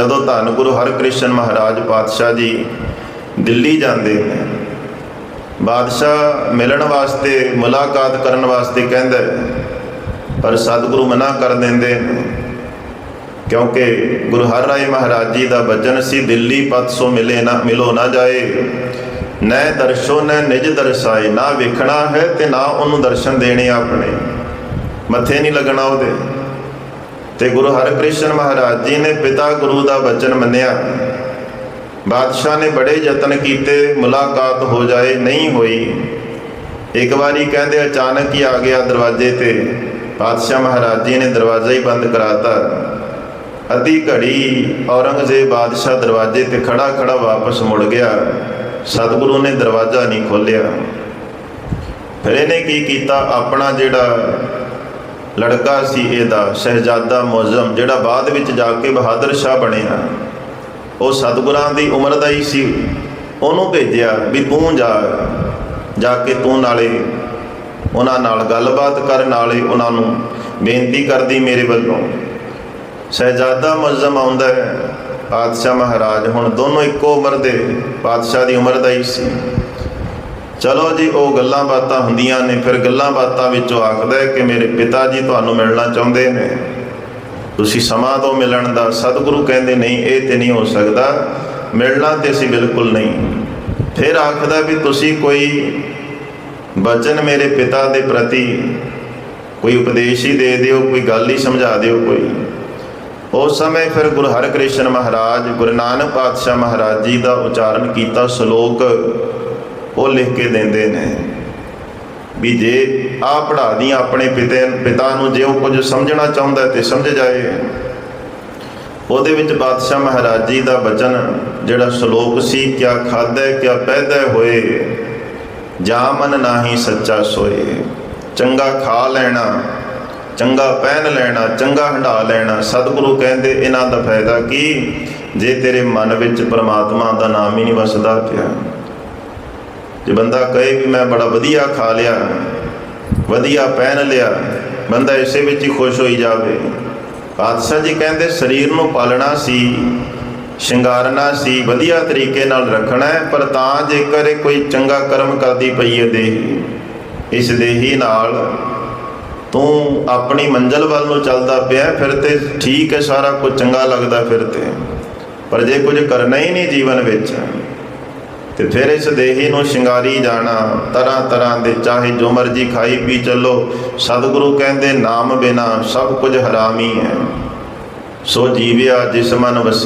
ਜਦੋਂ ਧੰਨ ਗੁਰੂ ਹਰਕ੍ਰਿਸ਼ਨ ਮਹਾਰਾਜ ਪਾਤਸ਼ਾਹ ਜੀ ਦਿੱਲੀ ਜਾਂਦੇ ਨੇ, ਬਾਦਸ਼ਾਹ ਮਿਲਣ ਵਾਸਤੇ, ਮੁਲਾਕਾਤ ਕਰਨ ਵਾਸਤੇ ਕਹਿੰਦਾ ਪਰ ਸਤਿਗੁਰੂ ਮਨਾ ਕਰ ਦਿੰਦੇ ਨੇ, ਕਿਉਂਕਿ ਗੁਰੂ ਹਰ ਰਾਏ ਮਹਾਰਾਜ ਜੀ ਦਾ ਬਚਨ ਸੀ, ਦਿੱਲੀ ਪਤ ਸੋ ਮਿਲੇ ਨਾ, ਮਿਲੋ ਨਾ ਜਾਏ, ਨੈ ਦਰਸ਼ੋ ਨੈ ਨਿਜ ਦਰਸਾਏ, ਨਾ ਵੇਖਣਾ ਹੈ ਤੇ ਨਾ ਉਹਨੂੰ ਦਰਸ਼ਨ ਦੇਣੇ ਆਪਣੇ, ਮੱਥੇ ਨਹੀਂ ਲੱਗਣਾ ਉਹਦੇ। ਤੇ ਗੁਰੂ ਹਰਿਕ੍ਰਿਸ਼ਨ ਮਹਾਰਾਜ ਜੀ ਨੇ ਪਿਤਾ ਗੁਰੂ ਦਾ ਬਚਨ ਮੰਨਿਆ। ਬਾਦਸ਼ਾਹ ਨੇ ਬੜੇ ਯਤਨ ਕੀਤੇ, ਮੁਲਾਕਾਤ ਹੋ ਜਾਏ, ਨਹੀਂ ਹੋਈ। ਇੱਕ ਵਾਰੀ ਕਹਿੰਦੇ ਅਚਾਨਕ ਹੀ ਆ ਗਿਆ ਦਰਵਾਜ਼ੇ ਤੇ। ਬਾਦਸ਼ਾਹ ਮਹਾਰਾਜ ਜੀ ਨੇ ਦਰਵਾਜ਼ਾ ਹੀ ਬੰਦ ਕਰਾਤਾ। ਅੱਧੀ ਘੜੀ ਔਰੰਗਜ਼ੇਬ ਬਾਦਸ਼ਾਹ ਦਰਵਾਜ਼ੇ ਤੇ ਖੜਾ ਖੜਾ ਵਾਪਸ ਮੁੜ ਗਿਆ। ਸਤਿਗੁਰੂ ਨੇ ਦਰਵਾਜ਼ਾ ਨਹੀਂ ਖੋਲ੍ਹਿਆ। ਫਿਰ ਇਹਨੇ ਕੀ ਕੀਤਾ? ਆਪਣਾ ਜਿਹੜਾ ਲੜਕਾ ਸੀ ਇਹਦਾ, ਸ਼ਹਿਜ਼ਾਦਾ ਮੁਅਜ਼ਮ, ਜਿਹੜਾ ਬਾਅਦ ਵਿੱਚ ਜਾ ਕੇ ਬਹਾਦਰ ਸ਼ਾਹ ਬਣਿਆ। ਉਹ ਸਤਿਗੁਰਾਂ ਦੀ ਉਮਰ ਦਾ ਹੀ ਸੀ। ਉਹਨੂੰ ਭੇਜਿਆ ਵੀ ਤੂੰ ਜਾ ਜਾ ਕੇ ਤੂੰ ਨਾਲੇ ਉਹਨਾਂ ਨਾਲ ਗੱਲਬਾਤ ਕਰ, ਨਾਲੇ ਉਹਨਾਂ ਨੂੰ ਬੇਨਤੀ ਕਰਦੀ ਮੇਰੇ ਵੱਲੋਂ। ਸ਼ਹਿਜ਼ਾਦਾ ਮੁਅਜ਼ਮ ਆਉਂਦਾ ਹੈ। ਪਾਤਸ਼ਾਹ ਮਹਾਰਾਜ ਹੁਣ ਦੋਨੋਂ ਇੱਕੋ ਉਮਰ ਦੇ, ਪਾਤਸ਼ਾਹ ਦੀ ਉਮਰ ਦਾ ਹੀ ਸੀ। ਚਲੋ ਜੀ, ਉਹ ਗੱਲਾਂ ਬਾਤਾਂ ਹੁੰਦੀਆਂ ਨੇ, ਫਿਰ ਗੱਲਾਂ ਬਾਤਾਂ ਵਿੱਚੋਂ ਆਖਦਾ ਕਿ ਮੇਰੇ ਪਿਤਾ ਜੀ ਤੁਹਾਨੂੰ ਮਿਲਣਾ ਚਾਹੁੰਦੇ ਨੇ। ਤੁਸੀਂ ਸਮਾਂ ਤੋਂ ਮਿਲਣ ਦਾ ਸਤਿਗੁਰੂ ਕਹਿੰਦੇ ਨਹੀਂ, ਇਹ ਤੇ ਨਹੀਂ ਹੋ ਸਕਦਾ। ਮਿਲਣਾ ਤੇ ਅਸੀਂ ਬਿਲਕੁਲ ਨਹੀਂ। ਫਿਰ ਆਖਦਾ ਵੀ ਤੁਸੀਂ ਕੋਈ ਬਚਨ ਮੇਰੇ ਪਿਤਾ ਦੇ ਪ੍ਰਤੀ ਕੋਈ ਉਪਦੇਸ਼ ਹੀ ਦੇ ਦਿਓ, ਕੋਈ ਗੱਲ ਹੀ ਸਮਝਾ ਦਿਓ ਕੋਈ। ਉਸ ਸਮੇਂ ਫਿਰ ਗੁਰੂ ਹਰਿਕ੍ਰਿਸ਼ਨ ਮਹਾਰਾਜ, ਗੁਰੂ ਨਾਨਕ ਪਾਤਸ਼ਾਹ ਮਹਾਰਾਜ ਜੀ ਦਾ ਉਚਾਰਨ ਕੀਤਾ, ਸ਼ਲੋਕ ਉਹ ਲਿਖ ਕੇ ਦਿੰਦੇ ਨੇ ਵੀ ਜੇ ਆ ਪੜਾ ਦੀ ਆਪਣੇ ਪਿਤੇ ਪਿਤਾ ਨੂੰ ਜੇ ਉਹ ਕੁਝ ਸਮਝਣਾ ਚਾਹੁੰਦਾ ਹੈ ਤੇ ਸਮਝ ਜਾਏ। ਉਹਦੇ ਵਿੱਚ ਬਾਦਸ਼ਾਹ ਮਹਾਰਾਜ ਜੀ ਦਾ ਬਚਨ, ਜਿਹੜਾ ਸ਼ਲੋਕ ਸੀ, ਕਿਆ ਖਾਦਾ ਕਿਆ ਪੈਦਾ ਹੋਏ, ਜਾ ਮਨ ਨਾਹੀ ਸੱਚਾ ਸੋਏ। ਚੰਗਾ ਖਾ ਲੈਣਾ, ਚੰਗਾ ਪਹਿਨ ਲੈਣਾ, ਚੰਗਾ ਹੰਡਾ ਲੈਣਾ, ਸਤਿਗੁਰੂ ਕਹਿੰਦੇ ਇਹਨਾਂ ਦਾ ਫਾਇਦਾ ਕੀ? ਜੇ ਤੇਰੇ ਮਨ ਵਿੱਚ ਪ੍ਰਮਾਤਮਾ ਦਾ ਨਾਮ ਹੀ ਨਹੀਂ ਵਸਦਾ ਪਿਆ। ਜੇ ਬੰਦਾ ਕਹੇ ਵੀ ਮੈਂ ਬੜਾ ਵਧੀਆ ਖਾ ਲਿਆ, ਵਧੀਆ ਪਹਿਨ ਲਿਆ, ਬੰਦਾ ਇਸੇ ਵਿੱਚ ਹੀ ਖੁਸ਼ ਹੋਈ ਜਾਵੇ। ਪਾਤਸ਼ਾਹ ਜੀ ਕਹਿੰਦੇ ਸਰੀਰ ਨੂੰ ਪਾਲਣਾ ਸੀ, ਸ਼ਿੰਗਾਰਨਾ ਸੀ, ਵਧੀਆ ਤਰੀਕੇ ਨਾਲ ਰੱਖਣਾ ਹੈ, ਪਰ ਤਾਂ ਜੇਕਰ ਇਹ ਕੋਈ ਚੰਗਾ ਕਰਮ ਕਰਦੀ ਪਈ ਹੈ ਦੇਹੀ, ਇਸ ਦੇਹੀ ਨਾਲ ਤੂੰ ਆਪਣੀ ਮੰਜ਼ਲ ਵੱਲ ਨੂੰ ਚੱਲਦਾ ਪਿਆ ਫਿਰ ਤੇ ਠੀਕ ਹੈ, ਸਾਰਾ ਕੁਝ ਚੰਗਾ ਲੱਗਦਾ ਫਿਰ ਤੇ। ਪਰ ਜੇ ਕੁਝ ਕਰਨਾ ਹੀ ਨਹੀਂ ਜੀਵਨ ਵਿੱਚ ਤੇ ਫਿਰ ਇਸ ਦੇਹੀ ਨੂੰ ਸ਼ਿੰਗਾਰੀ ਜਾਣਾ। ਤਰ੍ਹਾਂ ਤਰ੍ਹਾਂ ਦੇ ਚਾਹੇ ਜੋ ਮਰਜ਼ੀ ਖਾਈ ਪੀ ਚੱਲੋ, ਸਤਿਗੁਰੂ ਕਹਿੰਦੇ ਨਾਮ ਬਿਨਾ ਸਭ ਕੁਝ ਹਰਾਮੀ ਹੈ। ਸੋ ਜੀਵਿਆ ਜਿਸ ਮਨ ਵਸੇ